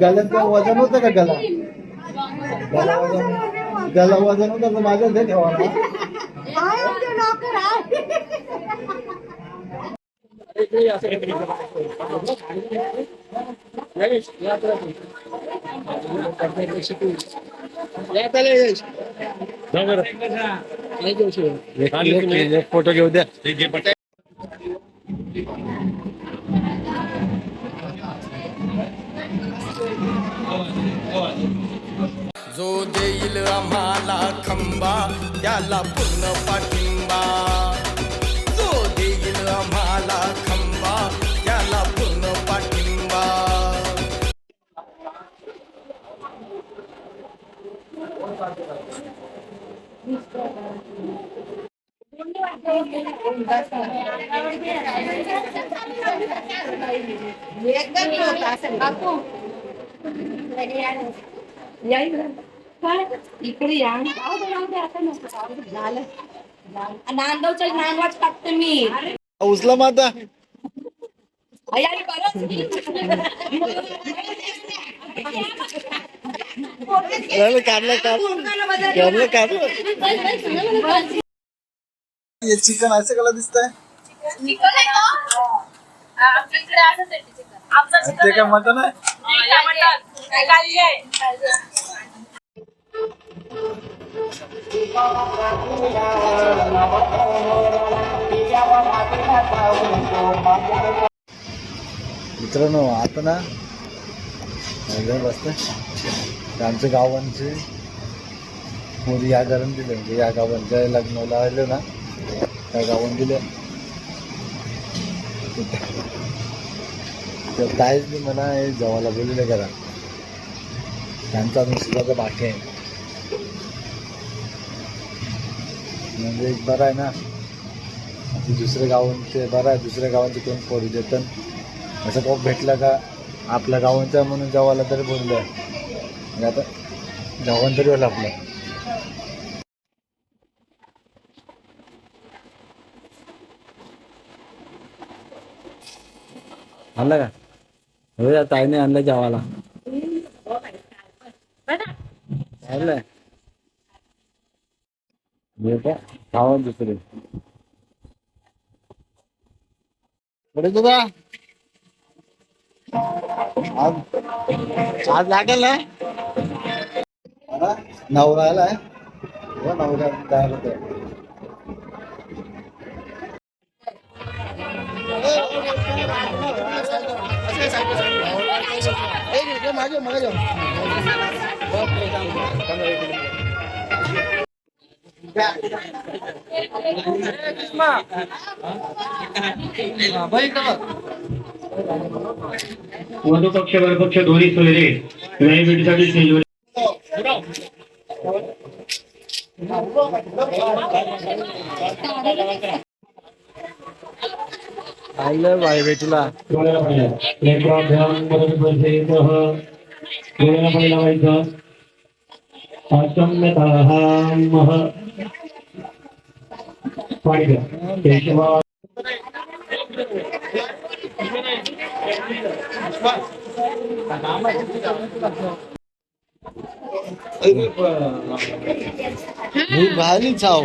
गल्यात काय वजन होतं का गला? गला वजन गला वजन होतं तर माझ्या ते ठेवा फोटो घेऊ द्या. जो देईल आम्हाला खंबा त्याला पूर्ण पाठिंबा. जो देईल आम्हाला खंबा त्याला पूर्ण पाठिंबा. एकदम इकडं. काय? इकडे या जाऊ दे, जाऊ दे, आता नको. जाऊ दे, झालं झालं. नांदवचा नांदवाच टाकते मी उचला माता आई, आई, बरंच मी. काढलं काढलं काढलं काढलं हे चिकन असं कला दिसतंय चिकन आहे ते काय काळजी आहे. मित्रांनो आता ना बसतं आमच्या गावांचे मोदी या घरात दिले म्हणजे या गावांच्या लग्नाला आले ना त्या गावात तर त्या मी म्हणा हे जेवायला बोलले करा त्यांचा अजून सुद्धा बाकी आहे. म्हणजे एक बरं आहे ना. दुसऱ्या गावांचे बरं आहे दुसऱ्या गावांचे कोण पोरी देतात असं कोण भेटलं का आपल्या गावांचा म्हणून जेवायला तरी बोललं. म्हणजे आता जेवण तरी होईल आपलं. आणलं का? हो या ताईने आणलं जेवायला खावा दुसरे पुढे तुझा आज आज लागेल ना? नवरा आलाय हो नवरा तयार होतोय मागे मागे वधू पक्ष वरपक्ष दोन्ही सोयरे व्यायभेटीसाठी स्टेजवर आलं बाय भेटला डोळ्याला पाणी लेकराभ्याम मदत परिचयितः डोळ्याला पाणी लावायचं आचम्यताहामः पाणी द्या केशवा मी भाली चाव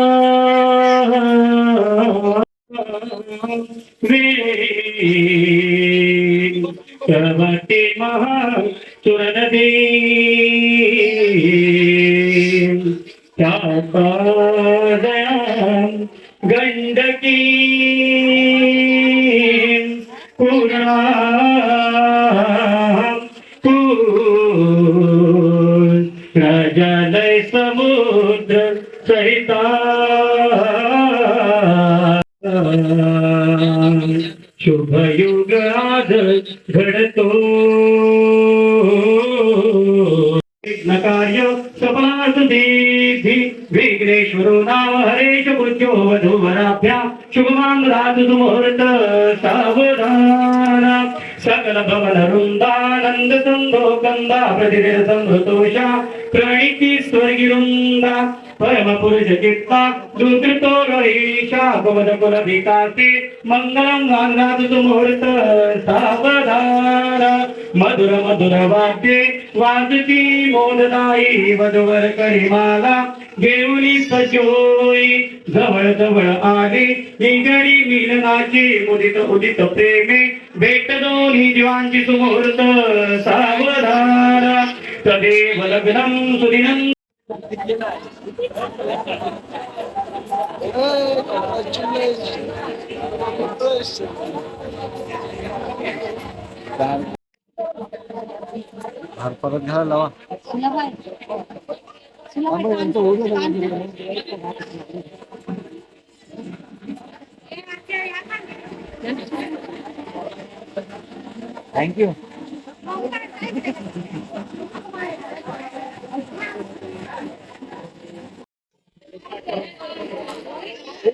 राजालय समुद्र सहिता। సకల భవన వృందానంద సంభోగందా ప్రతిరే సంభృతోష ప్రణితి స్వర్గిరుందా. स्वर्गी वृंदा परम पुरुष चित्ता दुकृतो रहीशा भवद कुल विकासे मंगलम गांधातु मुहूर्त सावधार। मधुर मधुर वाद्ये वाजती मोददाई वधुवर करिमाला घेऊनी सजोई जवळ जवळ आले। निगडी मिलनाची उदित उदित प्रेमे। भेट दोन्ही जीवांची सुमुहूर्त सावधार। तदेव लग्नम सुदिनं। हार परत घ्यायला लावा थँक्यू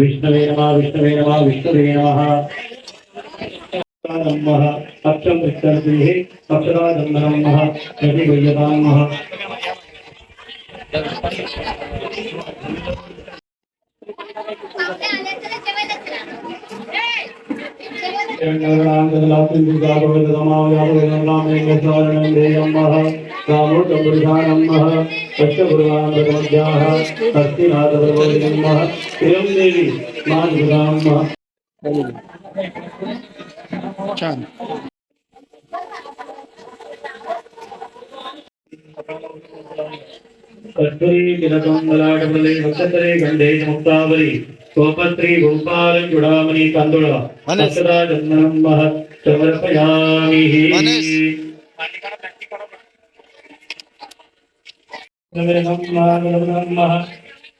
विष्णवे नमः विष्णवे नमः विष्णवे नमः। नमः अक्षं विष्णुभिः अक्षराजं नमः प्रतिगुह्यतां नमः प्रेम देवी माधुराम छान कस्तूरी किलकमलाटमले नक्षत्रे गंधे मुक्तावली गोपत्री भूपाल चूड़ामणि कंदुळ अक्षरा नमः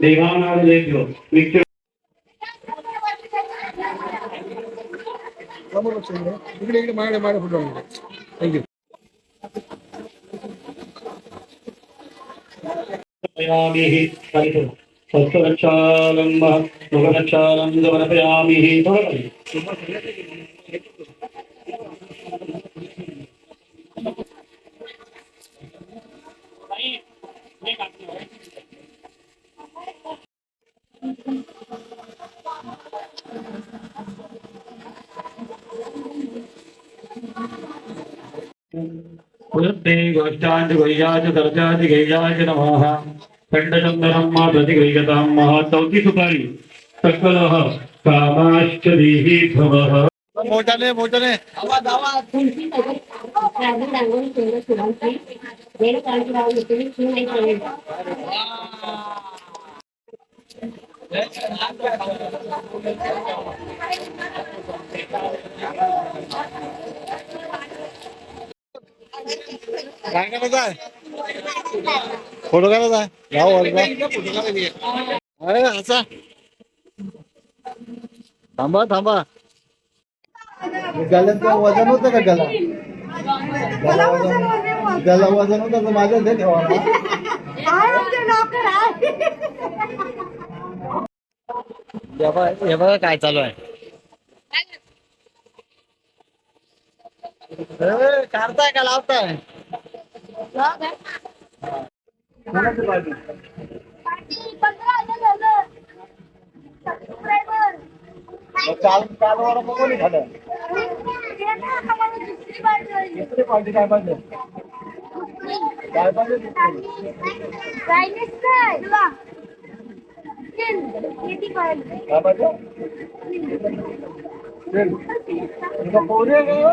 ദൈവാനാഥിലേക്കോ മിക്ക ഹസ്തരക്ഷാലം മുഖരക്ഷാലം ഗമനപയാമി पुनस्ते गोष्ठांच गैयाच सर्जाच गैयाच नमः। खंडचंदनं मा प्रतिगृह्यतां महा चौथी सुपारी। सकलः कामाश्च देहि भवः मोठ्याने मोठ्याने तुमची राजू रांगोळी नाही कळेल काय करायचं आहे? फोटो करायचा आहे? अरे असा थांबा थांबा. गल्यात वजन होतं का गला गला वजन गला वजन होतं तर माझ्या ते ठेवा. हे बघा काय चालू आहे. काढताय का लावताय? काल काल कोणी झालं दुसरी पार्टी काय पाहिजे काय पाहिजे काय? पाहिजे? पोरी आहे का?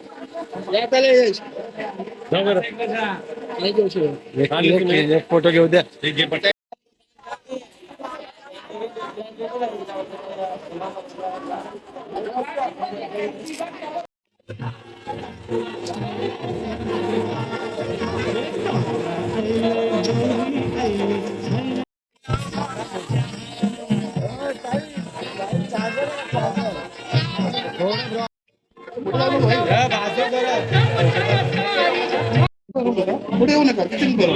एक फोटो घेऊ द्या. ఒకటే ఉన్నాయి పర్ఫెక్షన్ పేరు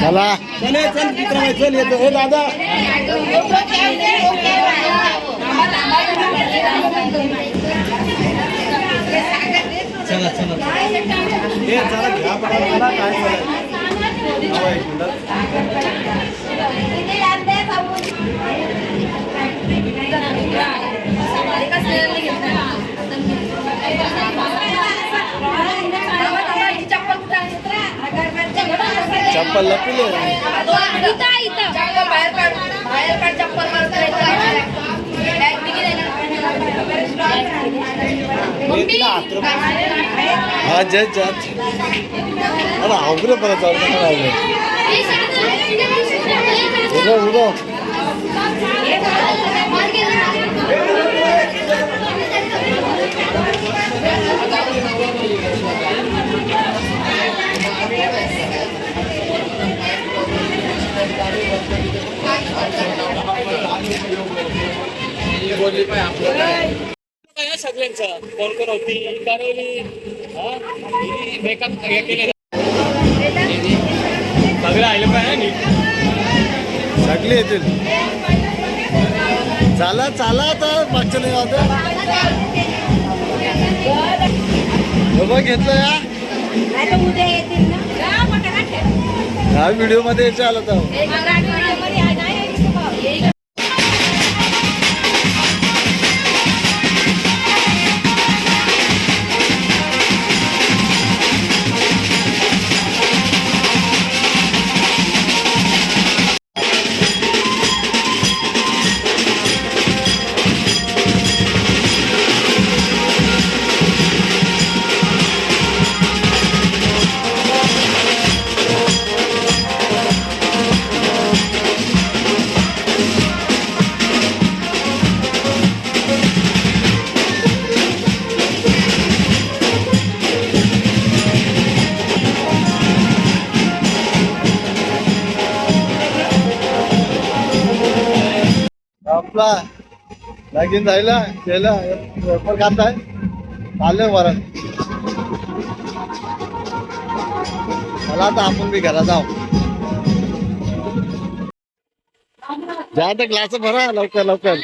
चला. चल चल मित्र चल येतो. हे दादा. चला चला. हे चला घ्या मला काय चप्पल हा जज जज अरे अवघड परत उभं उभं. सगळ्यांचं कोण कोण होती कारवली मेकअप हे केले सगळं आलं पाहिजे सगळे येतील. चला चला आता मागच्या नाही आता. घेतलं या. उद्या येतील ना? हा व्हिडिओमध्ये यायचं आलं आपला लगीन जायला केला पेपर खाताय आले वरण. मला आता आपण बी घरात जाऊ. जा आता ग्लास भरा लवकर लवकर.